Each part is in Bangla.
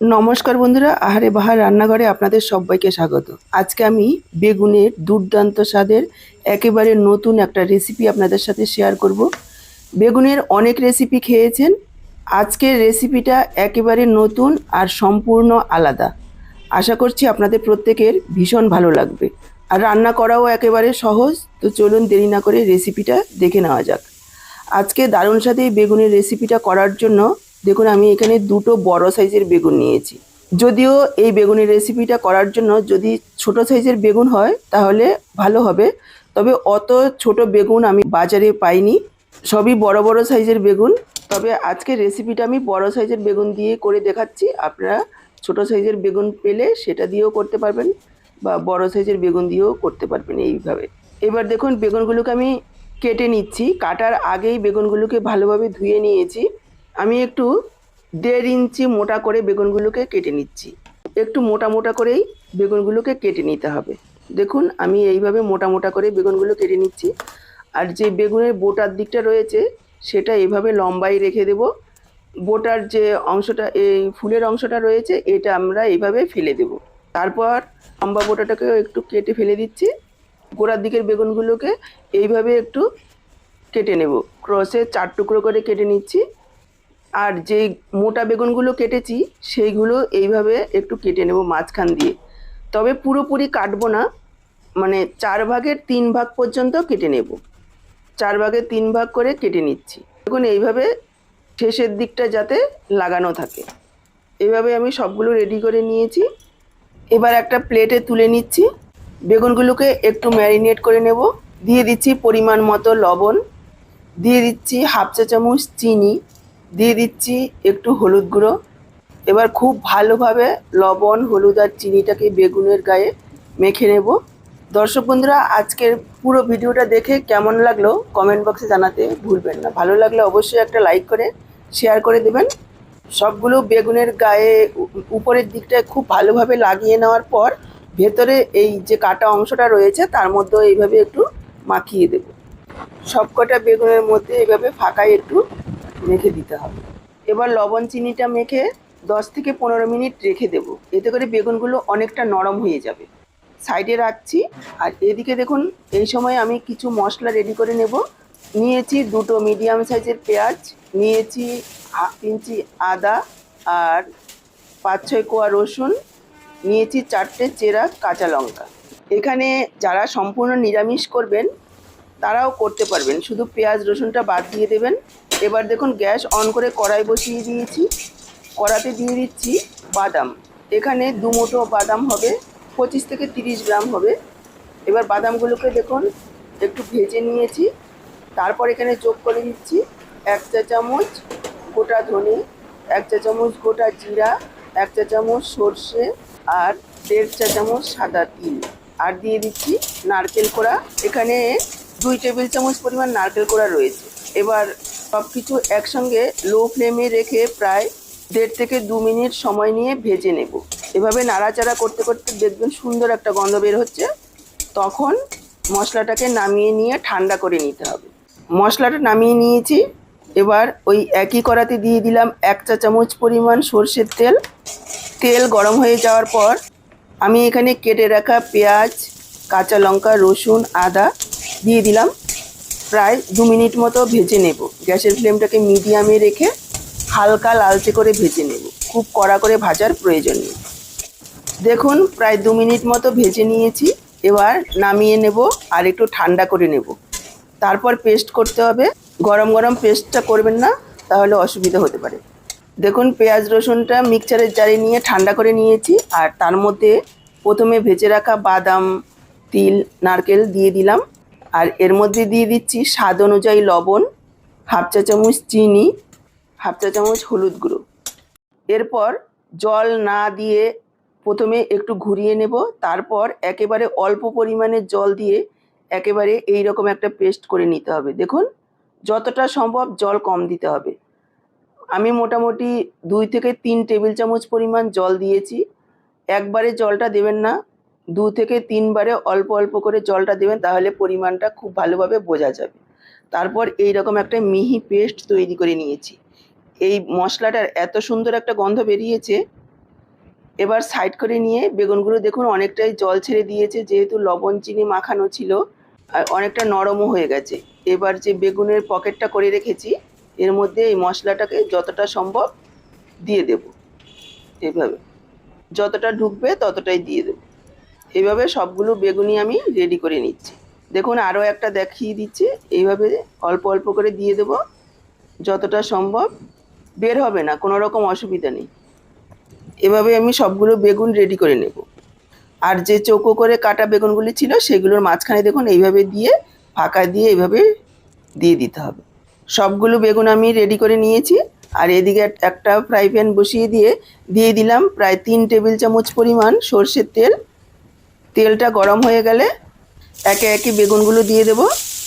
নমস্কার বন্ধুরা, আহারে বাহার রান্নাঘরে আপনাদের সবাইকে স্বাগত। আজকে আমি বেগুনের দুর্দান্ত স্বাদের একেবারে নতুন একটা রেসিপি আপনাদের সাথে শেয়ার করব। বেগুনের অনেক রেসিপি খেয়েছেন, আজকের রেসিপিটা একেবারে নতুন আর সম্পূর্ণ আলাদা। আশা করছি আপনাদের প্রত্যেকের ভীষণ ভালো লাগবে। আর রান্না করাও একেবারে সহজ, তো চলুন দেরি না করে রেসিপিটা দেখে নেওয়া যাক। আজকে দারুণ সাথে বেগুনের রেসিপিটা করার জন্য দেখুন, আমি এখানে দুটো বড় সাইজের বেগুন নিয়েছি। যদিও এই বেগুনের রেসিপিটা করার জন্য যদি ছোট সাইজের বেগুন হয়, তাহলে ভালো হবে। তবে অত ছোট বেগুন আমি বাজারে পাইনি। সবই বড় বড় সাইজের বেগুন। তবে আজকের রেসিপিটা আমি বড় সাইজের বেগুন দিয়ে করে দেখাচ্ছি। আপনারা ছোট সাইজের বেগুন পেলে সেটা দিয়েও করতে পারবেন বা বড় সাইজের বেগুন দিয়েও করতে পারবেন এইভাবে। এবার দেখুন, বেগুনগুলোকে আমি কেটে নিচ্ছি। কাটার আগেই বেগুনগুলোকে ভালোভাবে ধুয়ে নিয়েছি। আমি একটু দেড় ইঞ্চি মোটা করে বেগুনগুলোকে কেটে নিচ্ছি। একটু মোটা মোটা করেই বেগুনগুলোকে কেটে নিতে হবে। দেখুন, আমি এইভাবে মোটা মোটা করে বেগুনগুলো কেটে নিচ্ছি। আর যে বেগুনের বোটার দিকটা রয়েছে, সেটা এইভাবে লম্বাই রেখে দেব। বোটার যে অংশটা, এই ফুলের অংশটা রয়েছে, এটা আমরা এইভাবে ফেলে দেব। তারপর লম্বা বোটাটাকেও একটু কেটে ফেলে দিচ্ছি। গোড়ার দিকের বেগুনগুলোকে এইভাবে একটু কেটে নেব। ক্রসে চার টুকরো করে কেটে নিচ্ছি। আর যে মোটা বেগুনগুলো কেটেছি, সেইগুলো এইভাবে একটু কেটে নেব মাঝখান দিয়ে। তবে পুরোপুরি কাটবো না মানে চার ভাগের তিন ভাগ পর্যন্ত কেটে নেব। চার ভাগের তিন ভাগ করে কেটে নিচ্ছি। দেখুন, এইভাবে শেষের দিকটা যাতে লাগানো থাকে। এভাবে আমি সবগুলো রেডি করে নিয়েছি। এবার একটা প্লেটে তুলে নিচ্ছি। বেগুনগুলোকে একটু ম্যারিনেট করে নেব। দিয়ে দিচ্ছি পরিমাণ মতো লবণ। দিয়ে দিচ্ছি হাফ চা চামচ চিনি। দিয়ে দিচ্ছি একটু হলুদ গুঁড়ো। এবার খুব ভালোভাবে লবণ, হলুদ আর চিনিটাকে বেগুনের গায়ে মেখে নেব। দর্শক বন্ধুরা, আজকের পুরো ভিডিওটা দেখে কেমন লাগল কমেন্ট বক্সে জানাতে ভুলবেন না। ভালো লাগলে অবশ্যই একটা লাইক করে, শেয়ার করে দেবেন। সবগুলো বেগুনের গায়ে উপরের দিকটায় খুব ভালোভাবে লাগিয়ে নেওয়ার পর ভেতরে এই যে কাটা অংশটা রয়েছে, তার মধ্যে এইভাবে একটু মাখিয়ে দেব। সবকটা বেগুনের মধ্যে এইভাবে ফাঁকায় একটু মেখে দিতে হবে। এবার লবণ চিনিটা মেখে দশ থেকে পনেরো মিনিট রেখে দেব। এতে করে বেগুনগুলো অনেকটা নরম হয়ে যাবে। সাইডে রাখছি। আর এদিকে দেখুন, এই সময় আমি কিছু মশলা রেডি করে নেব। নিয়েছি দুটো মিডিয়াম সাইজের পেঁয়াজ, নিয়েছি হাফ ইঞ্চি আদা আর পাঁচ ছয় কোয়া রসুন, নিয়েছি চারটে চেরা কাঁচা লঙ্কা। এখানে যারা সম্পূর্ণ নিরামিষ করবেন, তারাও করতে পারবেন। শুধু পেঁয়াজ রসুনটা বাদ দিয়ে দেবেন। এবার দেখুন গ্যাস অন করে কড়াই বসিয়ে দিয়েছি। কড়াতে দিয়ে দিচ্ছি বাদাম। এখানে দু মুঠো বাদাম হবে, পঁচিশ থেকে তিরিশ গ্রাম হবে। এবার বাদামগুলোকে দেখুন, একটু ভেজে নিয়েছি। তারপর এখানে যোগ করে দিচ্ছি এক চা চামচ গোটা ধনে, এক চা চামচ গোটা জিরা, এক চা চামচ সর্ষে আর দেড় চা চামচ সাদা তিল। আর দিয়ে দিচ্ছি নারকেল কোড়া। এখানে দুই টেবিল চামচ পরিমাণ নারকেল কোড়া রয়েছে। এবার সব কিছু একসঙ্গে লো ফ্লেমে রেখে প্রায় দেড় থেকে দু মিনিট সময় নিয়ে ভেজে নেব। এভাবে নাড়াচাড়া করতে করতে দেখবেন সুন্দর একটা গন্ধ বের হচ্ছে। তখন মশলাটাকে নামিয়ে নিয়ে ঠান্ডা করে নিতে হবে। মশলাটা নামিয়ে নিয়েছি। এবার ওই একই কড়াতে দিয়ে দিলাম এক চা চামচ পরিমাণ সর্ষের তেল। তেল গরম হয়ে যাওয়ার পর আমি এখানে কেটে রাখা পেঁয়াজ, কাঁচা লঙ্কা, রসুন, আদা দিয়ে দিলাম। প্রায় দু মিনিট মতো ভেজে নেব। গ্যাসের ফ্লেমটাকে মিডিয়ামে রেখে হালকা লালচে করে ভেজে নেব। খুব কড়া করে ভাজার প্রয়োজন নেই। দেখুন, প্রায় দু মিনিট মতো ভেজে নিয়েছি। এবার নামিয়ে নেব আর একটু ঠান্ডা করে নেব। তারপর পেস্ট করতে হবে। গরম গরম পেস্টটা করবেন না, তাহলে অসুবিধা হতে পারে। দেখুন, পেঁয়াজ রসুনটা মিক্সচারের জারে নিয়ে ঠান্ডা করে নিয়েছি আর তার মধ্যে প্রথমে ভেজে রাখা বাদাম, তিল, নারকেল দিয়ে দিলাম। আর এর মধ্যে দিয়ে দিচ্ছি স্বাদ অনুযায়ী লবণ, হাফ চা চামচ চিনি, হাফ চা চামচ হলুদ গুঁড়ো। এরপর জল না দিয়ে প্রথমে একটু ঘুরিয়ে নেব, তারপর একেবারে অল্প পরিমাণে জল দিয়ে একেবারে এই রকম একটা পেস্ট করে নিতে হবে। দেখুন, যতটা সম্ভব জল কম দিতে হবে। আমি মোটামুটি দুই থেকে তিন টেবিল চামচ পরিমাণ জল দিয়েছি। একবারে জলটা দেবেন না দু থেকে তিনবারে অল্প অল্প করে জলটা দেবেন, তাহলে পরিমাণটা খুব ভালোভাবে বোঝা যাবে। তারপর এই রকম একটা মিহি পেস্ট তৈরি করে নিয়েছি। এই মশলাটার এত সুন্দর একটা গন্ধ বেরিয়েছে। এবার সাইড করে নিয়ে বেগুনগুলো দেখুন অনেকটাই জল ছেড়ে দিয়েছে, যেহেতু লবণ, চিনি মাখানো ছিল, আর অনেকটা নরমও হয়ে গেছে। এবার যে বেগুনের পকেটটা করে রেখেছি, এর মধ্যে এই মশলাটাকে যতটা সম্ভব দিয়ে দেব। এভাবে। যতটা ঢুকবে ততটাই দিয়ে দেবো। এইভাবে সবগুলো বেগুনি আমি রেডি করে নিচ্ছি। দেখুন, আরও একটা দেখিয়ে দিচ্ছি। এইভাবে অল্প অল্প করে দিয়ে দেব। যতটা সম্ভব বের হবে না, কোনো রকম অসুবিধা নেই। এভাবে আমি সবগুলো বেগুন রেডি করে নেব। আর যে চৌকো করে কাটা বেগুনগুলি ছিল, সেগুলোর মাঝখানে দেখুন, এইভাবে দিয়ে, ফাঁকা দিয়ে এইভাবে দিয়ে দিতে হবে। সবগুলো বেগুন আমি রেডি করে নিয়েছি। আর এদিকে একটা ফ্রাই প্যান বসিয়ে দিয়ে দিয়ে দিলাম প্রায় তিন টেবিল চামচ পরিমাণ সর্ষের তেল। তেলটা গরম হয়ে গেলে একে একে বেগুনগুলো দিয়ে দেব।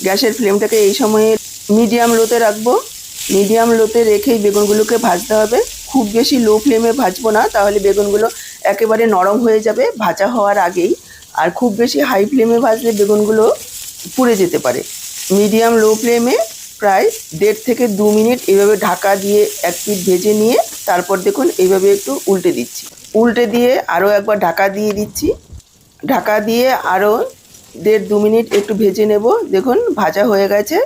গ্যাসের ফ্লেমটাকে এই সময়ে মিডিয়াম লোতে রাখব। মিডিয়াম লোতে রেখেই বেগুনগুলোকে ভাজতে হবে। খুব বেশি লো ফ্লেমে ভাজবো না, তাহলে বেগুনগুলো একেবারে নরম হয়ে যাবে, ভাজা হওয়ার আগেই। আর খুব বেশি হাই ফ্লেমে ভাজলে বেগুনগুলো পুড়ে যেতে পারে। মিডিয়াম লো ফ্লেমে প্রায় দেড় থেকে দু মিনিট এইভাবে ঢাকা দিয়ে এক পিঠ ভেজে নিয়ে তারপর দেখুন এইভাবে একটু উল্টে দিচ্ছি। উল্টে দিয়ে আরও একবার ঢাকা দিয়ে দিচ্ছি। ঢাকা দিয়ে আরও দেড় দু মিনিট একটু ভেজে নেব। দেখুন, ভাজা হয়ে গেছে।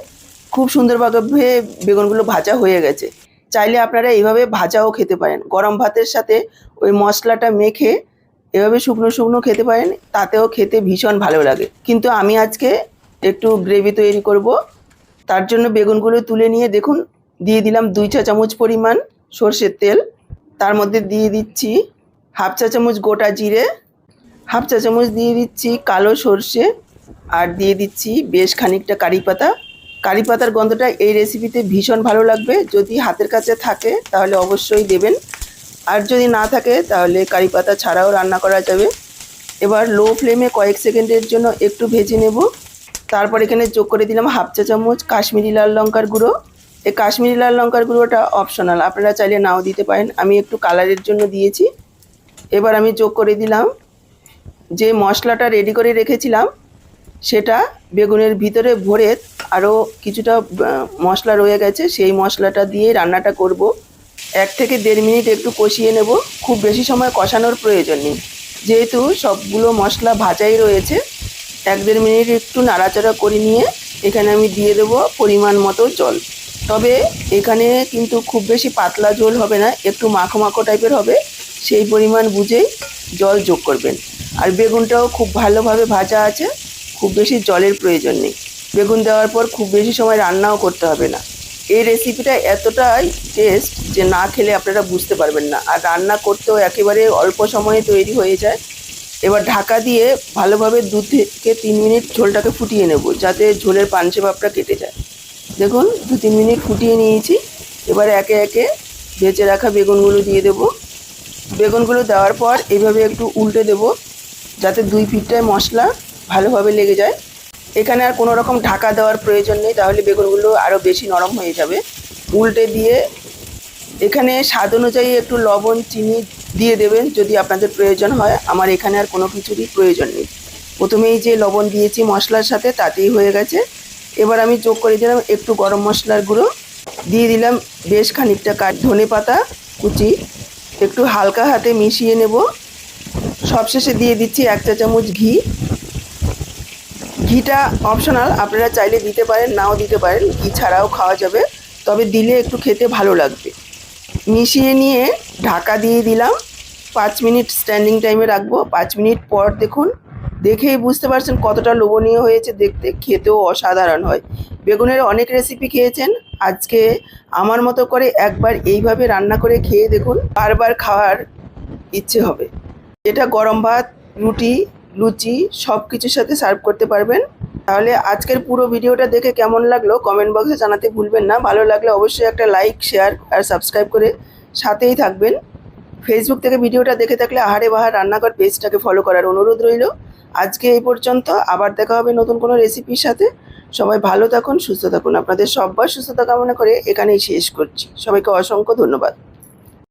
খুব সুন্দরভাবে বেগুনগুলো ভাজা হয়ে গেছে। চাইলে আপনারা এইভাবে ভাজাও খেতে পারেন। গরম ভাতের সাথে ওই মশলাটা মেখে এভাবে শুকনো শুকনো খেতে পারেন। তাতেও খেতে ভীষণ ভালো লাগে। কিন্তু আমি আজকে একটু গ্রেভি তৈরি করব। তার জন্য বেগুনগুলো তুলে নিয়ে দেখুন, দিয়ে দিলাম দুই চা চামচ পরিমাণ সর্ষের তেল। তার মধ্যে দিয়ে দিচ্ছি হাফ চা চামচ গোটা জিরে হাফ চা চামচ দিয়ে দিচ্ছি কালো সর্ষে আর দিয়ে দিচ্ছি বেশ খানিকটা কারি পাতা। কারি পাতার গন্ধটা এই রেসিপিতে ভীষণ ভালো লাগবে। যদি হাতের কাছে থাকে, তাহলে অবশ্যই দেবেন। আর যদি না থাকে, তাহলে কারি পাতা ছাড়াও রান্না করা যাবে। এবার লো ফ্লেমে কয়েক সেকেন্ডের জন্য একটু ভেজে নেব। তারপর এখানে যোগ করে দিলাম হাফ চা চামচ কাশ্মীরি লাল লঙ্কার গুঁড়ো। এই কাশ্মীরি লাল লঙ্কার গুঁড়োটা অপশনাল আপনারা চাইলে নাও দিতে পারেন। আমি একটু কালারের জন্য দিয়েছি। এবার আমি যোগ করে দিলাম যে মশলাটা রেডি করে রেখেছিলাম, সেটা বেগুনের ভিতরে ভরে আরও কিছুটা মশলা রয়ে গেছে, সেই মশলাটা দিয়ে রান্নাটা করব। এক থেকে দেড় মিনিট একটু কষিয়ে নেব। খুব বেশি সময় কষানোর প্রয়োজন নেই। যেহেতু সবগুলো মশলা ভাজাই রয়েছে, এক দেড় মিনিট একটু নাড়াচাড়া করে নিয়ে এখানে আমি দিয়ে দেবো পরিমাণ মতো জল। তবে এখানে কিন্তু খুব বেশি পাতলা ঝোল হবে না, একটু মাখো মাখো টাইপের হবে। সেই পরিমাণ বুঝেই জল যোগ করবেন। আর বেগুনটাও খুব ভালোভাবে ভাজা আছে, খুব বেশি জলের প্রয়োজন নেই। বেগুন দেওয়ার পর খুব বেশি সময় রান্নাও করতে হবে না। এই রেসিপিটা এতটাই টেস্ট যে না খেলে আপনারা বুঝতে পারবেন না। আর রান্না করতেও একেবারে অল্প সময়ে তৈরি হয়ে যায়। এবার ঢাকা দিয়ে ভালোভাবে দু থেকে তিন মিনিট ঝোলটাকে ফুটিয়ে নেব, যাতে ঝোলের পাঞ্চে ভাবটা কেটে যায়। দেখুন, দু তিন মিনিট ফুটিয়ে নিয়েছি। এবার একে একে ভেজে রাখা বেগুনগুলো দিয়ে দেবো। বেগুনগুলো দেওয়ার পর এইভাবে একটু উল্টে দেব। যাতে দুই পিঠটায় মশলা ভালোভাবে লেগে যায়। এখানে আর কোনো রকম ঢাকা দেওয়ার প্রয়োজন নেই, তাহলে বেগুনগুলো আরও বেশি নরম হয়ে যাবে। উল্টে দিয়ে এখানে স্বাদ অনুযায়ী একটু লবণ, চিনি দিয়ে দেবেন যদি আপনাদের প্রয়োজন হয়। আমার এখানে আর কোনো কিছুরই প্রয়োজন নেই। প্রথমেই যে লবণ দিয়েছি মশলার সাথে তাতেই হয়ে গেছে। এবার আমি যোগ করে দিলাম একটু গরম মশলার গুঁড়ো। দিয়ে দিলাম বেশ খানিকটা কাঠ ধনে পাতা কুচি। একটু হালকা হাতে মিশিয়ে নেব। সবশেষে দিয়ে দিচ্ছি এক চা চামচ ঘি। ঘিটা অপশনাল আপনারা চাইলে দিতে পারেন, নাও দিতে পারেন, ঘি ছাড়াও খাওয়া যাবে, তবে দিলে একটু খেতে ভালো লাগবে। মিশিয়ে নিয়ে ঢাকা দিয়ে দিলাম, পাঁচ মিনিট স্ট্যান্ডিং টাইমে রাখব, পাঁচ মিনিট পর দেখুন, দেখেই বুঝতে পারছেন কতটা লোভনীয় হয়েছে, দেখতে খেতেও অসাধারণ হয়। বেগুনের অনেক রেসিপি খেয়েছেন, আজকে আমার মতো করে একবার এইভাবে রান্না করে খেয়ে দেখুন, বারবার খাওয়ার ইচ্ছে হবে। এটা গরম ভাত, রুটি, লুচি সব কিছুর সাথে সার্ভ করতে পারবেন। তাহলে আজকের পুরো ভিডিওটা দেখে কেমন লাগল কমেন্ট বক্সে জানাতে ভুলবেন না। ভালো লাগলে অবশ্যই একটা লাইক শেয়ার আর সাবস্ক্রাইব করে সাথেই থাকবেন। ফেসবুক থেকে ভিডিওটা দেখে থাকলে আহারে বাহার রান্নাঘর পেজটাকে ফলো করার অনুরোধ রইল। আজকে এই পর্যন্ত, আবার দেখা হবে নতুন কোনো রেসিপির সাথে। সবাই ভালো থাকুন, সুস্থ থাকুন। আপনাদের সব্বার সুস্থতা কামনা করে এখানেই শেষ করছি। সবাইকে অসংখ্য ধন্যবাদ।